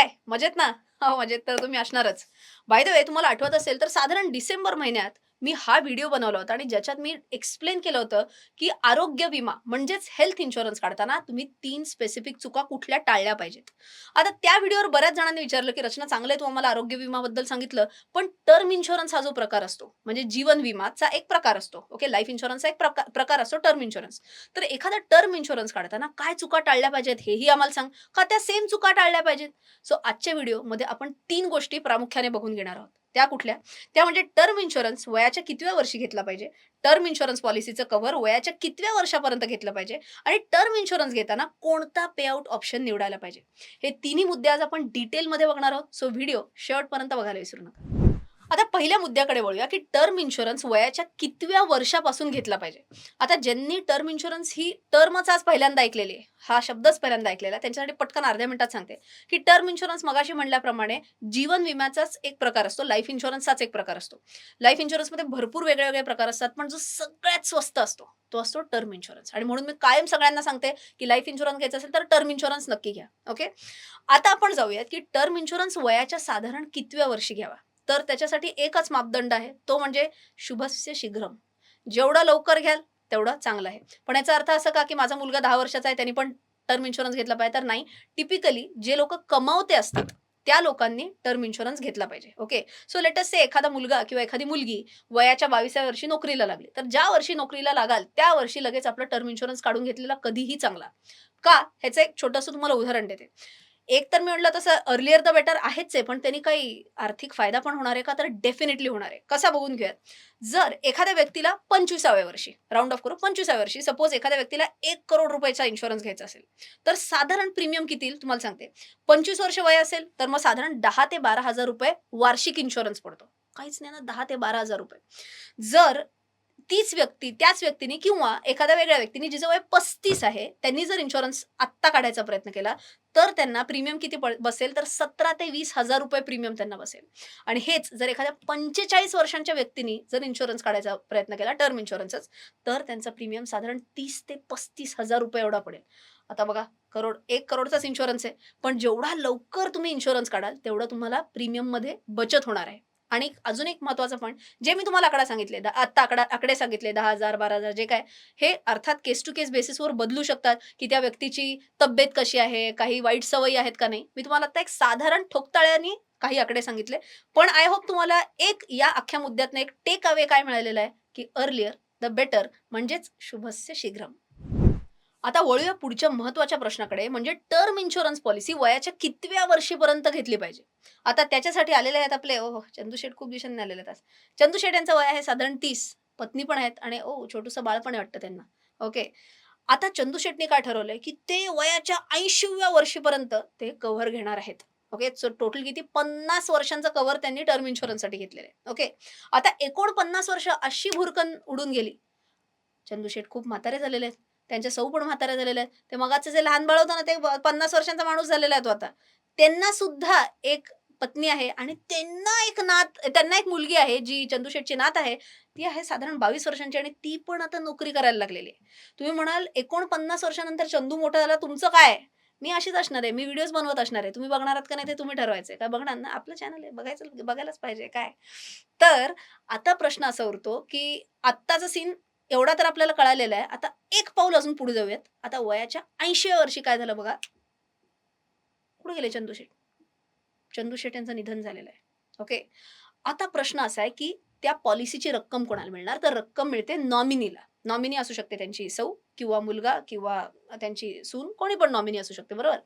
काय? मजेत ना? हो मजेत तर तुम्ही असणारच. बाय द वे तुम्हाला आठवत असेल तर साधारण डिसेंबर महिन्यात मी हा व्हिडिओ बनवला होता आणि ज्याच्यात मी एक्सप्लेन केलं होतं की आरोग्य विमा म्हणजेच हेल्थ इन्शुरन्स काढताना तुम्ही तीन स्पेसिफिक चुका कुठल्या टाळल्या पाहिजेत. आता त्या व्हिडिओवर बऱ्याच जणांनी विचारलं की रचना चांगलं आहे तू आम्हाला आरोग्य विमाबद्दल सांगितलं पण टर्म इन्शुरन्स हा जो प्रकार असतो म्हणजे जीवन विमाचा एक प्रकार असतो ओके लाईफ इन्शुरन्सचा एक प्रकार असतो टर्म इन्शुरन्स तर एखादा टर्म इन्शुरन्स काढताना काय चुका टाळल्या पाहिजेत हेही आम्हाला सांग का त्या सेम चुका टाळल्या पाहिजेत? सो आजच्या व्हिडिओमध्ये आपण तीन गोष्टी प्रामुख्याने बघून घेणार आहोत. त्या कुठल्या? त्या म्हणजे टर्म इन्शुरन्स वयाच्या कितव्या वर्षी घेतला पाहिजे? टर्म इन्शुरन्स पॉलिसीचं कव्हर वयाच्या कितव्या वर्षापर्यंत घेतलं पाहिजे? आणि टर्म इन्शुरन्स घेताना कोणता पेआउट ऑप्शन निवडायला पाहिजे? हे तिन्ही मुद्दे आज आपण डिटेलमध्ये बघणार आहोत. सो व्हिडिओ शेवटपर्यंत बघायला विसरू नका. आता पहिल्या मुद्द्याकडे वळूया की टर्म इन्शुरन्स वयाच्या कितव्या वर्षापासून घेतला पाहिजे. आता ज्यांनी टर्म इन्शुरन्स ही टर्मच आज पहिल्यांदा ऐकलेली आहे हा शब्दच पहिल्यांदा ऐकलेला आहे. त्यांच्यासाठी पटकन अर्ध्या मिनिटात सांगते. की टर्म इन्शुरन्स मगाशी म्हणल्याप्रमाणे जीवन विम्याचाच एक प्रकार असतो लाईफ इन्शुरन्सचाच एक प्रकार असतो. लाईफ इन्शुरन्समध्ये भरपूर वेगळे वेगळे प्रकार असतात पण जो सगळ्यात स्वस्त असतो तो असतो टर्म इन्शुरन्स आणि म्हणून मी कायम सगळ्यांना सांगते की लाईफ इन्शुरन्स घ्यायचं असेल तर टर्म इन्शुरन्स नक्की घ्या ओके आता आपण जाऊयात की टर्म इन्शुरन्स वयाच्या साधारण कितव्या वर्षी घ्यावा? तर त्याच्यासाठी एकच मापदंड आहे. तो म्हणजे शुभस्य शीघ्रम. जेवढं लवकर घ्याल तेवढं चांगलं आहे. पण याचा अर्थ असा का की माझा मुलगा दहा वर्षाचा आहे त्यांनी पण टर्म इन्शुरन्स घेतला पाहिजे. तर नाही टिपिकली जे लोक कमावते असतात त्या लोकांनी टर्म इन्शुरन्स घेतला पाहिजे. ओके सो लेटस से एखादा मुलगा किंवा एखादी मुलगी वयाच्या बावीसव्या वर्षी नोकरीला लागली. तर ज्या वर्षी नोकरीला लागाल त्या वर्षी लगेच आपलं टर्म इन्शुरन्स काढून घेतलेला कधीही चांगला. का? ह्याचं एक छोटंसं तुम्हाला उदाहरण देते. एक तर मी म्हटलं तसं अर्लियर द बेटर आहेच आहे पण त्यांनी काही आर्थिक फायदा पण होणार आहे का? तर डेफिनेटली होणार आहे. कसा बघून घेऊयात. जर एखाद्या व्यक्तीला पंचवीसाव्या वर्षी राऊंड ऑफ करू पंचवीसाव्या वर्षी सपोज एखाद्या व्यक्तीला एक करोड रुपयाचा इन्शुरन्स घ्यायचा असेल तर साधारण प्रीमियम किती येईल? तुम्हाला सांगते. पंचवीस वर्ष वय असेल तर मग साधारण दहा ते बारा हजार रुपये वार्षिक इन्शुरन्स पडतो. काहीच नाही ना दहा ते बारा हजार रुपये. जर तीच व्यक्ती त्याच व्यक्तीने किंवा एखाद्या वेगळ्या व्यक्तीने जिचं वय पस्तीस आहे त्यांनी जर इन्शुरन्स आत्ता काढायचा प्रयत्न केला तर त्यांना प्रीमियम किती बसेल? तर सतरा ते वीस हजार रुपये प्रीमियम त्यांना बसेल. आणि हेच जर एखाद्या पंचेचाळीस वर्षांच्या व्यक्तीने जर इन्शुरन्स काढायचा प्रयत्न केला टर्म इन्शुरन्सच तर त्यांचा प्रीमियम साधारण तीस ते पस्तीस हजार रुपये एवढा पडेल. आता बघा करोड एक करोडचाच इन्शुरन्स आहे पण जेवढा लवकर तुम्ही इन्शुरन्स काढाल तेवढं तुम्हाला प्रीमियममध्ये बचत होणार आहे. आणि अजून एक महत्वाचं पॉईंट जे मी तुम्हाला आकडा सांगितले आत्ता आकडा आकडे सांगितले दहा हजार बारा हजार जे काय हे अर्थात केस टू केस बेसिसवर बदलू शकतात की त्या व्यक्तीची तब्येत कशी आहे काही वाईट सवयी आहेत का नाही. मी तुम्हाला आता एक साधारण ठोकताळ्याने काही आकडे सांगितले. पण आय होप तुम्हाला एक या अख्ख्या मुद्द्यातनं एक टेक अवे काय मिळालेलं आहे की अर्लियर द बेटर म्हणजेच शुभस्य शीघ्रम. आता वळूया पुढच्या महत्त्वाच्या प्रश्नाकडे म्हणजे टर्म इन्शुरन्स पॉलिसी वयाच्या कितव्या वर्षीपर्यंत घेतली पाहिजे? आता त्याच्यासाठी आलेले आहेत आपले ओ चंदू शेठ खूप दिवसांनी आलेले आहेत चंदू शेठ यांचं वय आहे साधारण तीस पत्नी पण आहेत आणि ओ छोटूसं बाळ पण आहे वाटतं त्यांना. ओके. आता चंदू शेटने काय ठरवलंय की ते वयाच्या ऐंशीव्या वर्षीपर्यंत ते कव्हर घेणार आहेत. ओके सो टोटल किती? पन्नास वर्षांचं कव्हर त्यांनी टर्म इन्शुरन्ससाठी घेतलेलं आहे. ओके. आता एकोणपन्नास वर्ष अशी भुरकन उडून गेली. चंदू शेठ खूप म्हातारे झालेले आहेत. त्यांच्या सौ पण म्हातारे झालेल्या आहेत. ते मगाचं जे लहान बाळ होतं ना ते पन्नास वर्षांचा माणूस झालेला आहे तो आता. त्यांना सुद्धा एक पत्नी आहे आणि त्यांना एक नात त्यांना एक मुलगी आहे जी चंदूशेठची नात आहे. ती आहे साधारण बावीस वर्षांची आणि ती पण आता नोकरी करायला लागलेली आहे. तुम्ही म्हणाल एकोणपन्नास वर्षानंतर चंदू मोठा झाला तुमचं काय? मी अशीच असणार आहे मी व्हिडिओज बनवत असणार आहे. तुम्ही बघणार आहात का नाही ते तुम्ही ठरवायचं का बघणार? ना आपलं चॅनल आहे बघायचं बघायलाच पाहिजे काय? तर आता प्रश्न असा उरतो की आत्ताचा सीन एवढा तर आपल्याला कळालेला आहे. आता एक पाऊल अजून पुढे जाऊयात. आता वयाच्या ऐंशी वर्षी काय झालं बघा? कुठे गेले चंदूशेठ चंदूशेठ यांचं निधन झालेलं आहे. ओके आता प्रश्न असा आहे की त्या पॉलिसीची रक्कम कोणाला मिळणार? तर रक्कम मिळते नॉमिनीला. नॉमिनी असू शकते त्यांची सौ किंवा मुलगा किंवा त्यांची सून. कोणी पण नॉमिनी असू शकते. बरोबर?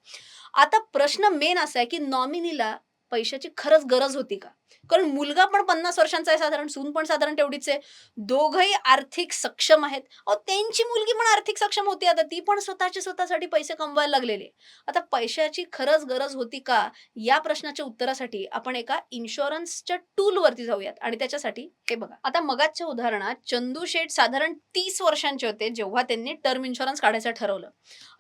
आता प्रश्न मेन असा आहे की नॉमिनीला पैशाची खरंच गरज होती का? कारण मुलगा पण पन्नास वर्षांचा आहे साधारण सून पण साधारण तेवढीच आहे. दोघंही आर्थिक सक्षम आहेत. अहो त्यांची मुलगी पण आर्थिक सक्षम होती आता. ती पण स्वतःच्या स्वतःसाठी पैसे कमवायला लागलेली आता पैशाची खरंच गरज होती का? या प्रश्नाच्या उत्तरासाठी आपण एका इन्शुरन्सच्या टूल वरती जाऊयात. आणि त्याच्यासाठी हे बघा. आता मगाच्या उदाहरणात चंदू शेठ साधारण तीस वर्षांचे होते जेव्हा त्यांनी टर्म इन्शुरन्स काढायचं ठरवलं.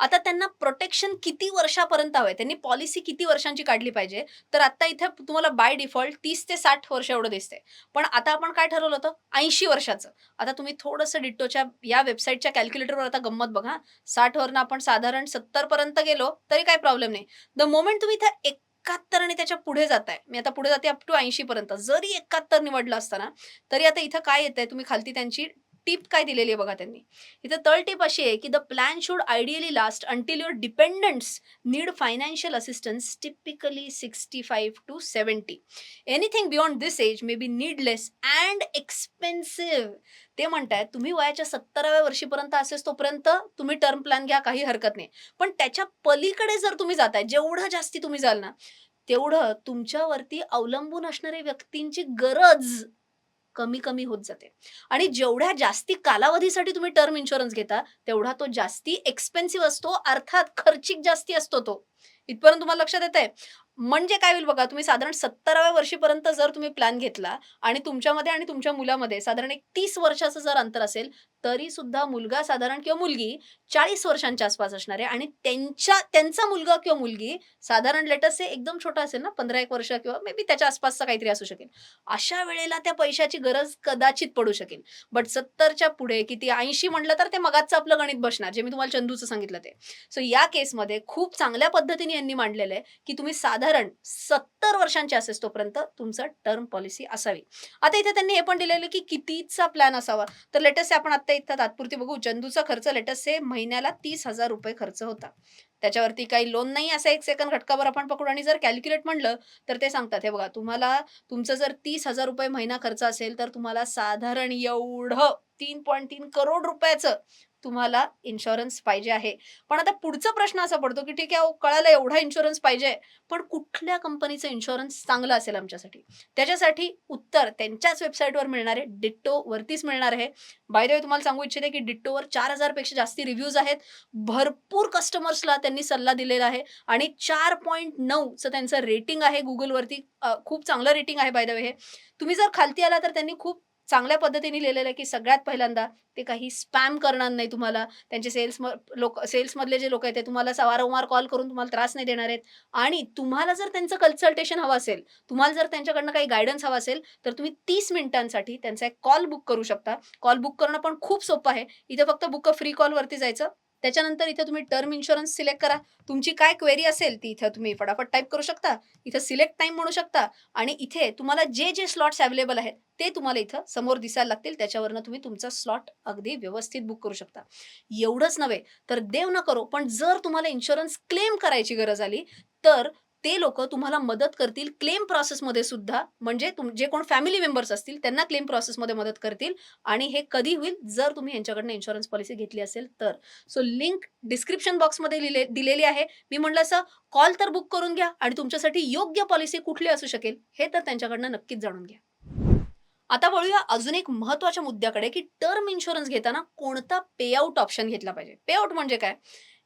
आता त्यांना प्रोटेक्शन किती वर्षापर्यंत हवंय? त्यांनी पॉलिसी किती वर्षांची काढली पाहिजे? तर आता इथे तुम्हाला बाय डिफॉल्ट तीस ते साठ वर्ष एवढं दिसते पण आता आपण काय ठरवलं होतं? ऐंशी वर्षाचं. आता तुम्ही थोडंसं डिट्टोच्या या वेबसाईटच्या कॅल्क्युलेटरवर आता गंमत बघा. साठवरनं आपण साधारण सत्तरपर्यंत गेलो तरी काय प्रॉब्लेम नाही. द मोमेंट तुम्ही इथं एकाहत्तर आणि त्याच्या पुढे जाताय मी आता पुढे जाते अप टू ऐंशी पर्यंत. जरी एकाहत्तर निवडलं असताना तरी आता इथं काय येत आहे तुम्ही खालती त्यांची टिप काय दिलेली आहे बघा त्यांनी. इथं तळ टिप अशी आहे की the plan should ideally last until your dependants need financial assistance typically sixty five to seventy anything beyond this age may be needless and expensive ते म्हणतायत तुम्ही वयाच्या सत्तराव्या वर्षीपर्यंत असेस तोपर्यंत तुम्ही टर्म प्लॅन घ्या काही हरकत नाही. पण त्याच्या पलीकडे जर तुम्ही जाताय जेवढं जास्ती तुम्ही जाल ना तेवढं तुमच्यावरती अवलंबून असणाऱ्या व्यक्तींची गरज कमी कमी होत जाते. आणि जेवढ्या जास्ती कालावधीसाठी तुम्ही टर्म इन्शुरन्स घेता तेवढा तो जास्ती एक्सपेन्सिव्ह असतो अर्थात खर्चिक जास्ती असतो तो. इथपर्यंत तुम्हाला लक्षात येत आहे म्हणजे काय होईल बघा तुम्ही साधारण सत्तराव्या वर्षीपर्यंत जर तुम्ही प्लॅन घेतला आणि तुमच्यामध्ये आणि तुमच्या मुलामध्ये साधारण एक तीस वर्षाचं जर अंतर असेल तरी सुद्धा मुलगा साधारण किंवा मुलगी चाळीस वर्षांच्या आसपास असणार आहे आणि त्यांच्या त्यांचा मुलगा किंवा मुलगी साधारण लेटस हे एकदम छोटा असेल ना पंधरा एक वर्ष किंवा मे बी त्याच्या आसपासचा काहीतरी असू शकेल. अशा वेळेला त्या पैशाची गरज कदाचित पडू शकेल. बट सत्तरच्या पुढे किती ऐंशी म्हटलं तर ते मगाचं आपलं गणित बसणार जे मी तुम्हाला चंदूचं सांगितलं ते. सो या केसमध्ये खूप चांगल्या पद्धतीने यांनी मांडलेलं आहे की तुम्ही साधारण सत्तर वर्षांचे असेल तोपर्यंत तुमचं टर्म पॉलिसी असावी. आता इथे त्यांनी हे पण दिलेलं की कितीचा प्लॅन असावा. तर लेटेस्ट आपण आता इथं तात्पुरती बघू. चंदूचा खर्च लेटेस्ट हे महिन्याला तीस हजार रुपये खर्च होता. त्याच्यावरती काही लोन नाही असा एक सेकंड घटकावर आपण पकडू. आणि जर कॅल्क्युलेट म्हणलं तर ते सांगतात हे बघा तुम्हाला तुमचं जर तीस हजार रुपये महिना खर्च असेल तर तुम्हाला साधारण एवढं तीन पॉईंट तीन करोड रुपयाचं तुम्हाला इन्शुरन्स पाहिजे आहे. पण आता पुढचा प्रश्न असा पडतो की ठीक आहे अहो, कळालं एवढा इन्शुरन्स पाहिजे पण कुठल्या कंपनीचं इन्शुरन्स चांगलं असेल आमच्यासाठी? त्याच्यासाठी उत्तर त्यांच्याच वेबसाईटवर मिळणार आहे डिट्टो वरतीच मिळणार आहे. बाय द वे तुम्हाला सांगू इच्छिते की डिट्टोवर चार हजारपेक्षा जास्ती रिव्ह्यूज आहेत. भरपूर कस्टमर्सला त्यांनी सल्ला दिलेला आहे. आणि चार पॉईंट नऊचं त्यांचं रेटिंग आहे गुगलवरती खूप चांगलं रेटिंग आहे बाय द वे हे. तुम्ही जर खालती आला तर त्यांनी खूप चांगल्या पद्धतीने लिहिलेलं आहे की सगळ्यात पहिल्यांदा ते काही स्पॅम करणार नाही तुम्हाला. त्यांचे सेल्स लोक सेल्समधले जे लोक आहेत ते तुम्हाला वारंवार कॉल करून तुम्हाला त्रास नाही देणार आहेत. आणि तुम्हाला जर त्यांचं कन्सल्टेशन हवं असेल तुम्हाला जर त्यांच्याकडनं काही गायडन्स हवा असेल तर तुम्ही तीस मिनिटांसाठी त्यांचा एक कॉल बुक करू शकता. कॉल बुक करणं पण खूप सोपं आहे. इथे फक्त बुक फ्री कॉलवरती जायचं. त्याच्यानंतर इथे तुम्ही टर्म इन्शुरन्स सिलेक्ट करा. तुमची काय क्वेरी असेल ती इथं तुम्ही फटाफट टाईप करू शकता. इथं सिलेक्ट टाईम म्हणू शकता. आणि इथे तुम्हाला जे जे स्लॉट्स अवेलेबल आहेत ते तुम्हाला इथं समोर दिसायला लागतील. त्याच्यावरनं तुम्ही तुमचा स्लॉट अगदी व्यवस्थित बुक करू शकता. एवढंच नव्हे तर देव न करो पण जर तुम्हाला इन्शुरन्स क्लेम करायची गरज आली तर ते लोक तुम्हाला मदत करतील क्लेम प्रोसेसमध्ये सुद्धा. म्हणजे तुम जे कोण फॅमिली मेंबर्स असतील त्यांना क्लेम प्रोसेसमध्ये मदत करतील. आणि हे कधी होईल? जर तुम्ही यांच्याकडनं इन्शुरन्स पॉलिसी घेतली असेल तर. सो लिंक डिस्क्रिप्शन बॉक्समध्ये लिहिले दिलेली आहे. मी म्हटलं असं कॉल तर बुक करून घ्या आणि तुमच्यासाठी योग्य पॉलिसी कुठली असू शकेल हे तर त्यांच्याकडनं नक्कीच जाणून घ्या. आता वळूया अजून एक महत्त्वाच्या मुद्द्याकडे की टर्म इन्शुरन्स घेताना कोणता पेआउट ऑप्शन घेतला पाहिजे? पेआउट म्हणजे काय?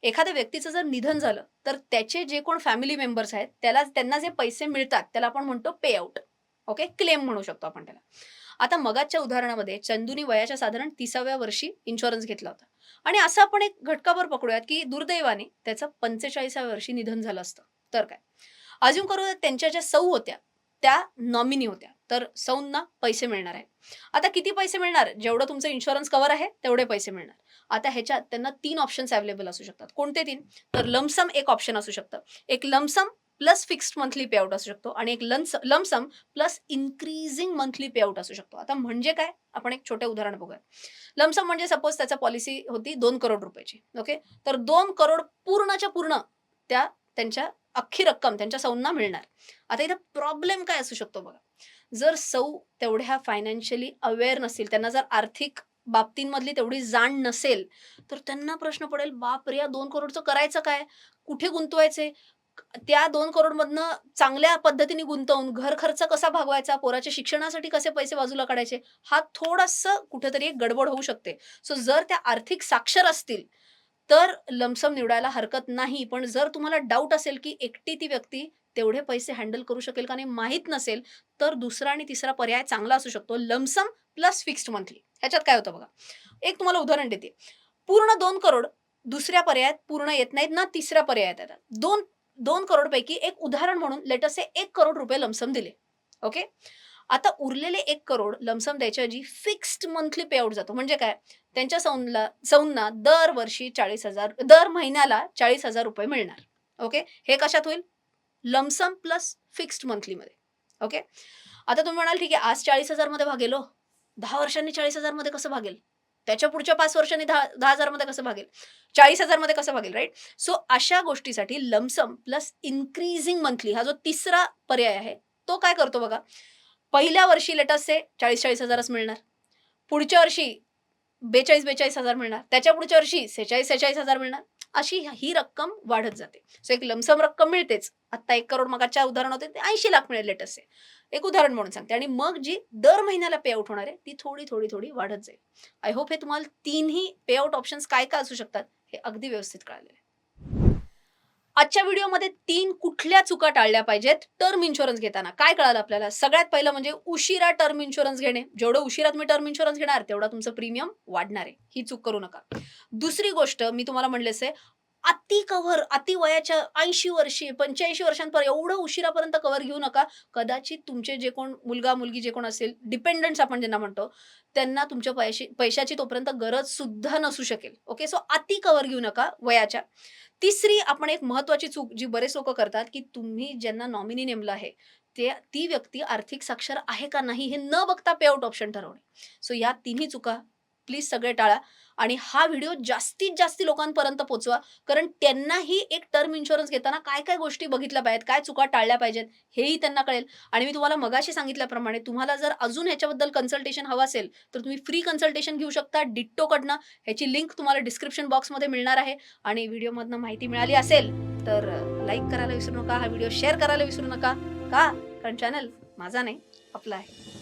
एखाद्या व्यक्तीचं जर निधन झालं तर त्याचे जे कोण फॅमिली मेंबर्स आहेत त्याला त्यांना जे पैसे मिळतात त्याला आपण म्हणतो पेआउट ओके क्लेम म्हणू शकतो आपण त्याला. आता मगाच्या उदाहरणामध्ये चंदूनी वयाच्या साधारण तिसाव्या वर्षी इन्शुरन्स घेतला होता. आणि असं आपण एक घटकाभर पकडूयात की दुर्दैवाने त्याचं पंचेचाळीसाव्या वर्षी निधन झालं असतं. तर काय? अजून करूयात त्यांच्या ज्या सौ होत्या त्या नॉमिनी होत्या. तर सौंना पैसे मिळणार आहे. आता किती पैसे मिळणार? जेवढं तुमचं इन्शुरन्स कव्हर आहे तेवढे पैसे मिळणार. आता ह्याच्यात त्यांना तीन ऑप्शन्स अवेलेबल असू शकतात. कोणते तीन? तर लमसम एक ऑप्शन असू शकतं. एक lump sum plus fixed monthly payout असू शकतो आणि एक लन्स lump sum plus increasing monthly payout असू शकतो. आता म्हणजे काय? आपण एक छोटे उदाहरण बघूया लमसम म्हणजे सपोज त्याचा पॉलिसी होती दोन करोड रुपयाची ओके तर दोन करोड पूर्णच्या पूर्ण त्या त्यांच्या अख्खी रक्कम त्यांच्या सौंना मिळणार. आता इथं प्रॉब्लेम काय असू शकतो बघा? जर सौ तेवढ्या फायनान्शियली अवेअर नसतील त्यांना जर आर्थिक बाबतींमधली तेवढी जाण नसेल तर त्यांना प्रश्न पडेल बाप रे या दोन करोडचं करायचं काय? कुठे गुंतवायचे? त्या दोन करोडमधनं चांगल्या पद्धतीने गुंतवून घर खर्च कसा भागवायचा? पोराच्या शिक्षणासाठी कसे पैसे बाजूला काढायचे? हा थोडासा कुठेतरी एक गडबड होऊ शकते. सो जर त्या आर्थिक साक्षर असतील तर लमसम निवडायला हरकत नाही. पण जर तुम्हाला डाऊट असेल की एकटी ती व्यक्ती तेवढे पैसे हँडल करू शकेल का नाही माहीत नसेल तर दुसरा आणि तिसरा पर्याय चांगला असू शकतो लमसम प्लस फिक्स्ड मंथली ह्याच्यात काय होतं बघा? एक तुम्हाला उदाहरण देते. पूर्ण दोन करोड दुसऱ्या पर्यायात पूर्ण येत नाहीत ना तिसऱ्या पर्यायात येतात. दोन दोन करोड पैकी एक उदाहरण म्हणून लेटसे एक करोड रुपये लमसम दिले. ओके आता उरलेले एक करोड लमसम द्यायच्याऐवजी फिक्स्ड मंथली पेआउट जातो. म्हणजे काय? त्यांच्या सौनला सौंना दरवर्षी चाळीस हजार दर महिन्याला चाळीस हजार रुपये मिळणार. ओके हे कशात होईल? लमसम प्लस फिक्स्ड मंथलीमध्ये ओके आता तुम्ही म्हणाल ठीक आहे आज चाळीस हजारमध्ये भागेल हो. दहा वर्षांनी चाळीस हजारमध्ये कसं भागेल? त्याच्या पुढच्या पाच वर्षांनी दहा दहा हजारमध्ये कसं भागेल? चाळीस हजारमध्ये कसं भागेल राईट सो अशा गोष्टीसाठी लमसम प्लस इन्क्रीजिंग मंथली हा जो तिसरा पर्याय आहे तो काय करतो बघा? पहिल्या वर्षी लेटसचे चाळीस चाळीस हजारच मिळणार. पुढच्या वर्षी बेचाळीस बेचाळीस हजार मिळणार. त्याच्या पुढच्या वर्षी सेहेचाळीस सेहेचाळीस हजार मिळणार. अशी ही रक्कम वाढत जाते. सो एक लमसम रक्कम मिळतेच. आता एक करोड मगाच्या उदाहरण होते ते ऐंशी लाख मिळेल लेटसचे एक उदाहरण म्हणून सांगते. आणि मग जी दर महिन्याला पेआउट होणार आहे ती थोडी थोडी थोडी वाढत जाईल. आय होप हे तुम्हाला तीनही पेआउट ऑप्शन्स काय काय असू शकतात हे अगदी व्यवस्थित कळालेलं आहे. आजच्या व्हिडिओमध्ये तीन कुठल्या चुका टाळल्या पाहिजेत? टर्म इन्शुरन्स घेताना. काय कळालं आपल्याला? सगळ्यात पहिलं म्हणजे उशिरा टर्म इन्शुरन्स घेणे. जेवढं उशिरा तुम्ही टर्म इन्शुरन्स घेणार तेवढा तुमचं प्रीमियम वाढणार आहे. ही चूक करू नका. दुसरी गोष्ट मी तुम्हाला म्हणलेच आहे अति कव्हर अति वयाच्या ऐंशी वर्षी पंच्याऐंशी वर्षांपर्यंत एवढं उशिरापर्यंत कव्हर घेऊ नका. कदाचित तुमचे जे कोण मुलगा मुलगी जे कोण असेल डिपेंडन्स आपण ज्यांना म्हणतो त्यांना तुमच्या पैशी पैशाची तोपर्यंत गरज सुद्धा नसू शकेल. ओके सो अति कव्हर घेऊ नका वयाच्या. तिसरी आपण एक महत्वाची चूक जी बरेच लोक करतात की तुम्ही ज्यांना नॉमिनी नेमलं आहे ते ती व्यक्ती आर्थिक साक्षर आहे का नाही हे न बघता पेआउट ऑप्शन ठरवणे. सो या तिन्ही चुका प्लीज सगळे टाळा. आणि हा व्हिडिओ जास्तीत जास्त लोकांपर्यंत पोचवा. कारण त्यांनाही एक टर्म इन्शुरन्स घेताना काय काय गोष्टी बघितल्या पाहिजेत काय चुका टाळल्या पाहिजेत हेही त्यांना कळेल. आणि मी तुम्हाला मगाशी सांगितल्याप्रमाणे तुम्हाला जर अजून ह्याच्याबद्दल कन्सल्टेशन हवं असेल तर तुम्ही फ्री कन्सल्टेशन घेऊ शकता. डिट्टोकडनं ह्याची लिंक तुम्हाला डिस्क्रिप्शन बॉक्समध्ये मिळणार आहे. आणि व्हिडिओमधनं माहिती मिळाली असेल तर लाईक करायला विसरू नका. हा व्हिडिओ शेअर करायला विसरू नका. का? कारण चॅनल माझा नाही आपला आहे.